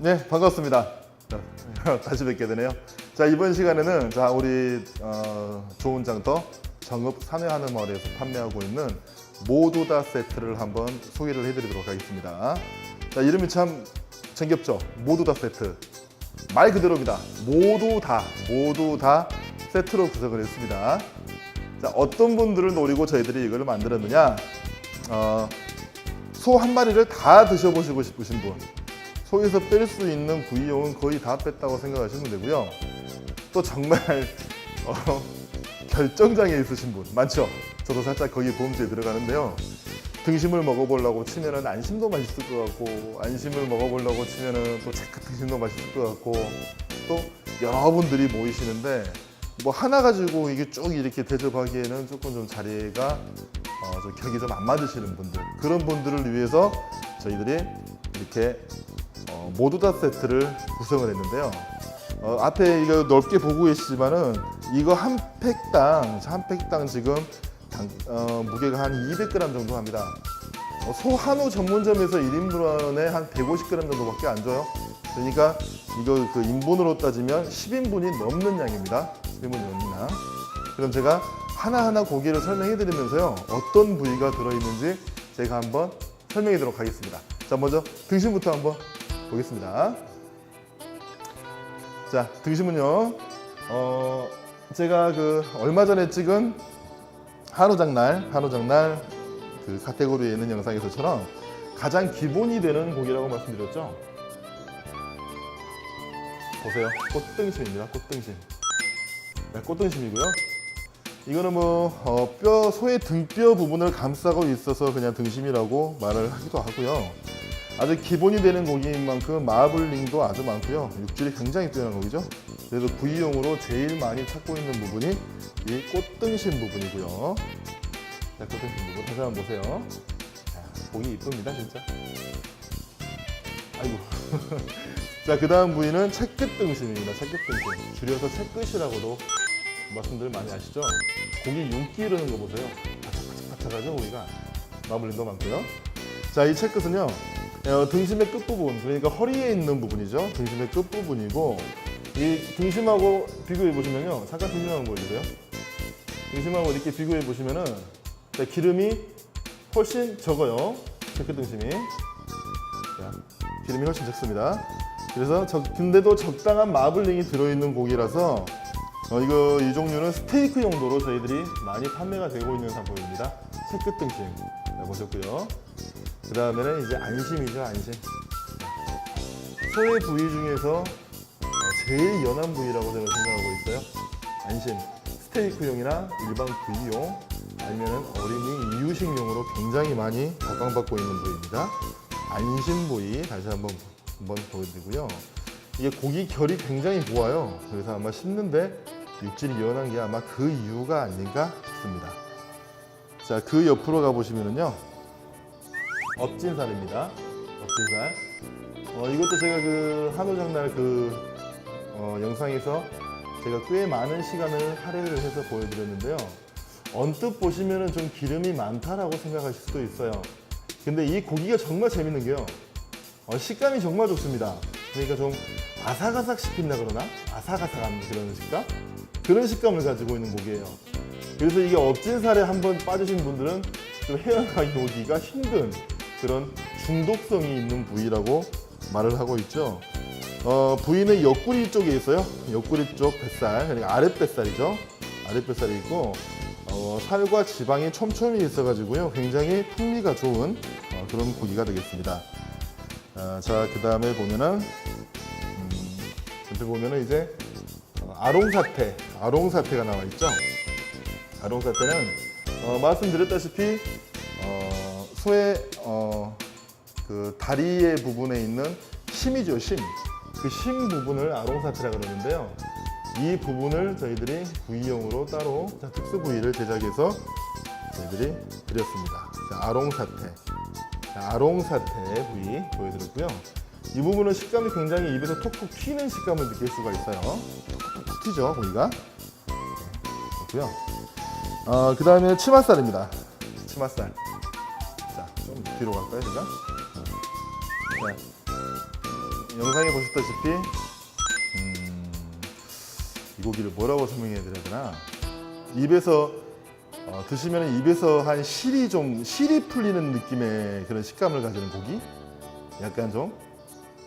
네, 반갑습니다. 자, 다시 뵙게 되네요. 자, 이번 시간에는 자, 우리 어, 좋은 장터 정읍 산회하는 마을에서 판매하고 있는 모두 다 세트를 한번 소개를 해드리도록 하겠습니다. 자, 이름이 참 정겹죠? 모두 다 세트. 말 그대로입니다. 모두 다, 모두 다 세트로 구성을 했습니다. 자, 어떤 분들을 노리고 저희들이 이걸 만들었느냐? 어, 소 한 마리를 다 드셔보시고 싶으신 분, 소에서 뺄 수 있는 부위용은 거의 다 뺐다고 생각하시면 되고요. 또 정말 어, 결정장애 있으신 분 많죠. 저도 살짝 거기 보험제에 들어가는데요. 등심을 먹어보려고 치면은 안심도 맛있을 것 같고 안심을 먹어보려고 치면은 또 체크 등심도 맛있을 것 같고 또 여러분들이 모이시는데 뭐 하나 가지고 이게 쭉 이렇게 대접하기에는 조금 좀 자리가 어, 좀 격이 좀 안 맞으시는 분들 그런 분들을 위해서 저희들이 이렇게 어, 모두 다 세트를 구성을 했는데요. 어, 앞에 이거 넓게 보고 계시지만은 이거 한 팩당 한 팩당 지금 당- 어, 무게가 한 200g 정도 합니다. 어, 소 한우 전문점에서 1인분에 한 150g 정도밖에 안 줘요. 그러니까 이거 그 인분으로 따지면 10인분이 넘는 양입니다. 10인분이 넘는 양. 그럼 제가 하나하나 고기를 설명해 드리면서요. 어떤 부위가 들어있는지 제가 한번 설명해 드리도록 하겠습니다. 자, 먼저 등심부터 한번 보겠습니다. 자, 등심은요. 어, 제가 그 얼마 전에 찍은 한우장날, 한우장날 그 카테고리에 있는 영상에서처럼 가장 기본이 되는 고기라고 말씀드렸죠. 보세요. 꽃등심입니다. 꽃등심. 네, 꽃등심이고요. 이거는 뭐 어, 뼈, 소의 등뼈 부분을 감싸고 있어서 그냥 등심이라고 말을 하기도 하고요. 아주 기본이 되는 고기인 만큼 마블링도 아주 많고요. 육질이 굉장히 뛰어난 고기죠. 그래서 부위용으로 제일 많이 찾고 있는 부분이 이 꽃등심 부분이고요. 자, 꽃등심 부분 다시 한번 보세요. 자, 고기 이쁩니다, 진짜. 아이고. 자, 그 다음 부위는 채끝 등심입니다. 채끝 등심. 줄여서 채끝이라고도 말씀들 많이 아시죠? 고기 윤기 흐르는 거 보세요. 바짝바짝바짝하죠, 고기가. 마블링도 많고요. 자, 이 채끝은요. 어, 등심의 끝부분, 그러니까 허리에 있는 부분이죠. 등심의 끝부분이고 이 등심하고 비교해 보시면요. 잠깐 등심 한번 보여주세요. 등심하고 이렇게 비교해 보시면은 자, 기름이 훨씬 적어요. 채끝 등심이. 자, 기름이 훨씬 적습니다. 그래서 적, 근데도 적당한 마블링이 들어있는 고기라서 어, 이거 이 종류는 스테이크 용도로 저희들이 많이 판매가 되고 있는 상품입니다. 채끝 등심 자, 보셨고요. 그 다음에는 이제 안심이죠, 안심. 소의 부위 중에서 어, 제일 연한 부위라고 저는 생각하고 있어요. 안심. 스테이크용이나 일반 부위용 아니면 어린이 이유식용으로 굉장히 많이 각광받고 있는 부위입니다. 안심 부위 다시 한번 한번 보여드리고요. 이게 고기 결이 굉장히 모아요. 그래서 아마 씹는데 육질이 연한 게 아마 그 이유가 아닌가 싶습니다. 자, 그 옆으로 가보시면은요. 업진살입니다. 업진살. 어, 이것도 제가 그 한우장날 그 어, 영상에서 제가 꽤 많은 시간을 할애를 해서 보여드렸는데요. 언뜻 보시면은 좀 기름이 많다라고 생각하실 수도 있어요. 근데 이 고기가 정말 재밌는 게요. 어, 식감이 정말 좋습니다. 그러니까 좀 아삭아삭 씹힌다 그러나? 아삭아삭한 그런 식감? 그런 식감을 가지고 있는 고기예요. 그래서 이게 업진살에 한번 빠지신 분들은 좀 헤어나기 오기가 힘든 그런 중독성이 있는 부위라고 말을 하고 있죠. 어, 부위는 옆구리 쪽에 있어요. 옆구리 쪽 뱃살, 그러니까 아랫뱃살이죠. 아랫뱃살이 있고 어, 살과 지방이 촘촘히 있어가지고요. 굉장히 풍미가 좋은 어, 그런 고기가 되겠습니다. 아, 자, 그 다음에 보면은 음, 옆에 보면은 이제 어, 아롱사태, 아롱사태가 나와 있죠. 아롱사태는 어, 말씀드렸다시피 어, 소의 어, 그 다리의 부분에 있는 심이죠, 심. 그 심 부분을 아롱사태라 그러는데요. 이 부분을 저희들이 부위용으로 따로 자, 특수 부위를 제작해서 저희들이 드렸습니다. 자, 아롱사태. 자, 아롱사태 부위 보여드렸고요. 이 부분은 식감이 굉장히 입에서 톡톡 튀는 식감을 느낄 수가 있어요. 톡톡톡 튀죠, 고기가. 네, 그렇고요. 어, 그 다음에 치맛살입니다. 치맛살. 자, 좀 뒤로 갈까요, 제가? 자, 영상에 보셨다시피 음, 이 고기를 뭐라고 설명해 드려야 되나? 입에서 어, 드시면 입에서 한 실이 좀 실이 풀리는 느낌의 그런 식감을 가지는 고기, 약간 좀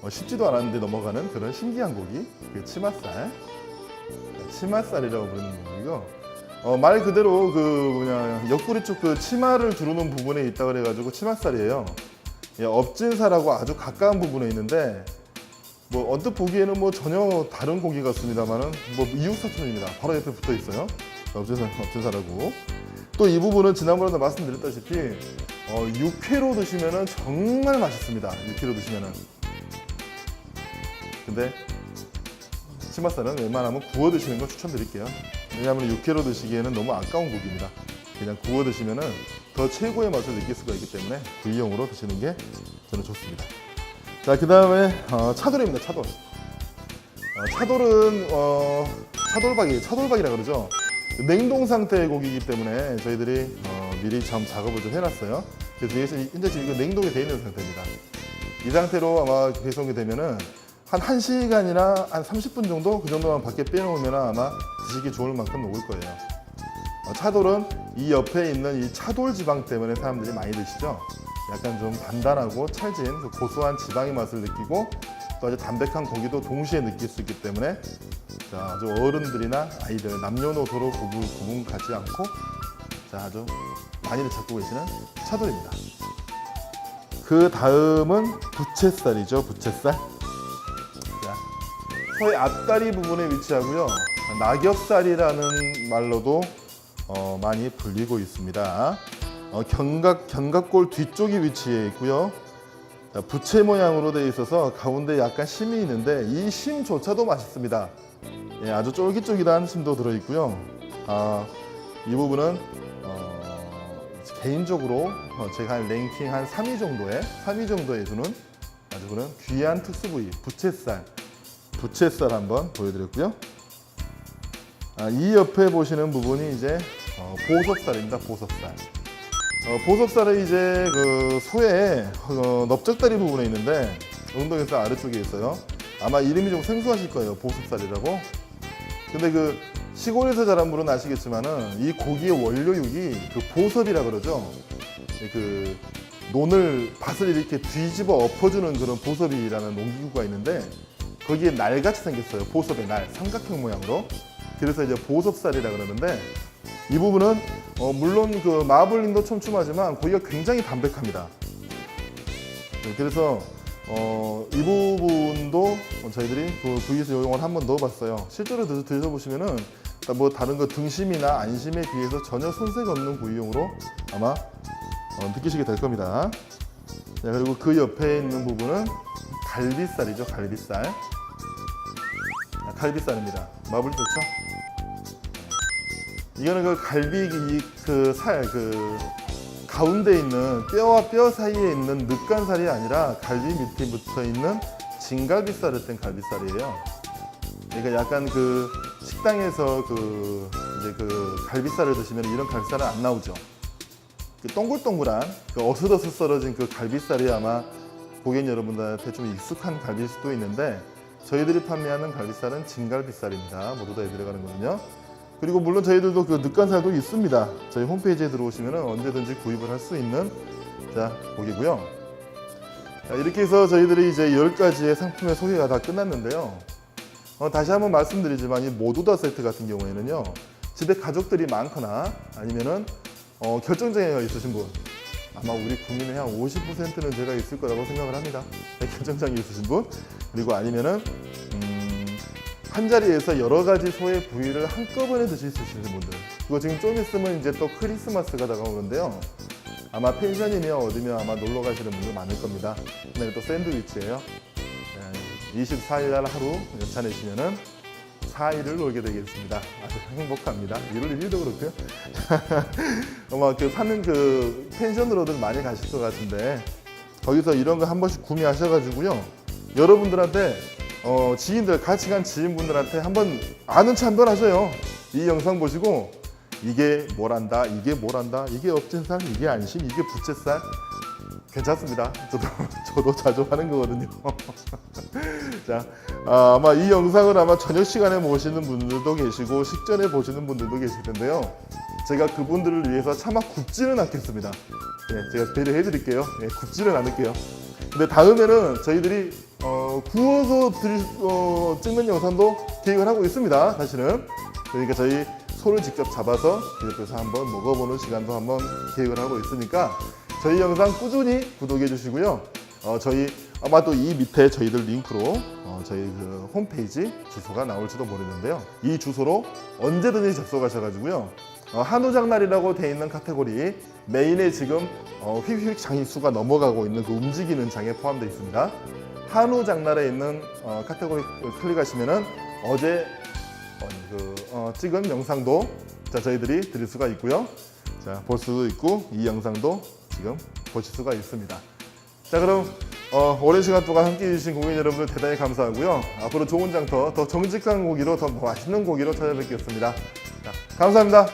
어, 쉽지도 않았는데 넘어가는 그런 신기한 고기, 그 치맛살, 치맛살이라고 부르는 고기고 어, 말 그대로 그 뭐냐 옆구리 쪽 그 치마를 두르는 부분에 있다 그래가지고 치맛살이에요. 예, 업진살하고 아주 가까운 부분에 있는데 뭐 언뜻 보기에는 뭐 전혀 다른 고기 같습니다만은 뭐 이육사촌입니다. 바로 옆에 붙어 있어요. 업진살, 업진살하고 또 이 부분은 지난번에도 말씀드렸다시피 어, 육회로 드시면은 정말 맛있습니다. 육회로 드시면은 근데 치맛살은 웬만하면 구워 드시는 걸 추천드릴게요. 왜냐하면 육회로 드시기에는 너무 아까운 고기입니다. 그냥 구워 드시면은 더 최고의 맛을 느낄 수가 있기 때문에 구이용으로 드시는 게 저는 좋습니다. 자, 그 다음에 차돌입니다. 차돌. 어, 차돌은 어, 차돌박이, 차돌박이라 그러죠. 냉동 상태의 고기이기 때문에 저희들이 어, 미리 참 작업을 좀 해놨어요. 그래서 현재 지금 냉동이 되어 있는 상태입니다. 이 상태로 아마 배송이 되면은 한 1시간이나 한 30분 정도 그 정도만 밖에 빼놓으면 아마 드시기 좋을 만큼 녹을 거예요. 어, 차돌은 이 옆에 있는 이 차돌 지방 때문에 사람들이 많이 드시죠. 약간 좀 단단하고 찰진 그 고소한 지방의 맛을 느끼고 또 아주 담백한 고기도 동시에 느낄 수 있기 때문에 자, 아주 어른들이나 아이들 남녀노소로 구분, 구분 갖지 않고 자, 아주 많이들 찾고 계시는 차돌입니다. 그 다음은 부채살이죠, 부채살. 자, 소의 앞다리 부분에 위치하고요. 낙엽살이라는 말로도 어, 많이 불리고 있습니다. 어, 견각 견갑골 뒤쪽이 위치해 있고요. 자, 부채 모양으로 되어 있어서 가운데 약간 심이 있는데 이 심조차도 맛있습니다. 예, 아주 쫄깃쫄깃한 심도 들어 있고요. 아, 이 부분은 어, 개인적으로 어, 제가 한 랭킹 한 3위 정도에 3위 정도에 주는 아주 그런 귀한 특수 부위 부채살 부채살 한번 보여드렸고요. 아, 이 옆에 보시는 부분이 이제 어, 보석살입니다. 보석살. 어, 보석살은 이제 그 소의 어, 넓적다리 부분에 있는데 엉덩이살 아래쪽에 있어요. 아마 이름이 좀 생소하실 거예요. 보석살이라고. 근데 그 시골에서 자란 분은 아시겠지만은 이 고기의 원료육이 그 보섭이라 그러죠. 그 논을 밭을 이렇게 뒤집어 엎어주는 그런 보섭이라는 농기구가 있는데 거기에 날같이 생겼어요. 보섭의 날 삼각형 모양으로. 그래서 이제 보섭살이라 그러는데 이 부분은 어, 물론 그 마블링도 촘촘하지만 고기가 굉장히 담백합니다. 네, 그래서 어, 이 부분도 저희들이 그 부위에서 요용을 한번 넣어봤어요. 실제로 드, 드셔보시면은 그러니까 뭐 다른 거 등심이나 안심에 비해서 전혀 손색 없는 부위용으로 아마 어, 느끼시게 될 겁니다. 자, 그리고 그 옆에 있는 부분은 갈비살이죠, 갈비살. 아, 갈비살입니다. 마블 좋죠? 이거는 그 갈비 그살그 가운데 있는 뼈와 뼈 사이에 있는 늑간살이 아니라 갈비 밑에 붙어 있는 진갈비살을 뗀 갈비살이에요. 그러니까 약간 그 식당에서 그 이제 그 갈비살을 드시면 이런 갈비살은 안 나오죠. 그 동글동글한 그 어슷어슷 썰어진 그 갈비살이 아마 고객 여러분들한테 좀 익숙한 갈비일 수도 있는데 저희들이 판매하는 갈비살은 진갈비살입니다. 모두 다 들어가는 거는요. 그리고 물론 저희들도 그 늑간살도 있습니다. 저희 홈페이지에 들어오시면 언제든지 구입을 할 수 있는 자 고기고요. 자, 이렇게 해서 저희들이 이제 10가지의 상품의 소개가 다 끝났는데요. 어, 다시 한번 말씀드리지만 이 모두 다 세트 같은 경우에는요. 집에 가족들이 많거나 아니면은 어, 결정장애가 있으신 분 아마 우리 국민의 한 50%는 제가 있을 거라고 생각을 합니다. 네, 결정장애 있으신 분. 그리고 아니면은 음, 한 자리에서 여러 가지 소의 부위를 한꺼번에 드실 수 있는 분들. 그거 지금 좀 있으면 이제 또 크리스마스가 다가오는데요. 아마 펜션이며 어디며 아마 놀러 가시는 분들 많을 겁니다. 그다음에 또 샌드위치예요. 네, 24일 날 하루 연차 내시면은 4일을 놀게 되겠습니다 아주 행복합니다 1월 1일도 그렇고요 아마 그 사는 그 펜션으로들 많이 가실 것 같은데 거기서 이런 거 한 번씩 구매하셔가지고요 여러분들한테 어, 지인들 같이 간 지인분들한테 한번 아는 체 한번 하셔요. 이 영상 보시고 이게 뭘한다, 이게 뭘한다, 이게 업진살, 이게 안심, 이게 부채살. 괜찮습니다. 저도 저도 자주 하는 거거든요. 자, 아, 아마 이 영상을 아마 저녁 시간에 모시는 분들도 계시고 식전에 보시는 분들도 계실 텐데요. 제가 그분들을 위해서 차마 굽지는 않겠습니다. 예, 제가 배려해 드릴게요. 예, 굽지는 않을게요. 근데 다음에는 저희들이 어, 구워서 드릴, 어, 찍는 영상도 계획을 하고 있습니다. 사실은 그러니까 저희 소를 직접 잡아서 옆에서 한번 먹어보는 시간도 한번 계획을 하고 있으니까 저희 영상 꾸준히 구독해 주시고요. 어, 저희 아마 또이 밑에 저희들 링크로 어, 저희 그 홈페이지 주소가 나올지도 모르는데요. 이 주소로 언제든지 접속하셔가지고요. 어, 한우장날이라고 돼 있는 카테고리 메인에 지금 어, 휙휙 장수가 넘어가고 있는 그 움직이는 장에 포함되어 있습니다. 한우장날에 있는 어, 카테고리 클릭하시면은 어제 어, 그, 어, 찍은 영상도 자, 저희들이 드릴 수가 있고요. 자, 볼 수도 있고 이 영상도 지금 보실 수가 있습니다. 자, 그럼 어, 오랜 시간 동안 함께 해 주신 고객 여러분들 대단히 감사하고요. 앞으로 좋은 장터, 더 정직한 고기로 더 맛있는 고기로 찾아뵙겠습니다. 자, 감사합니다.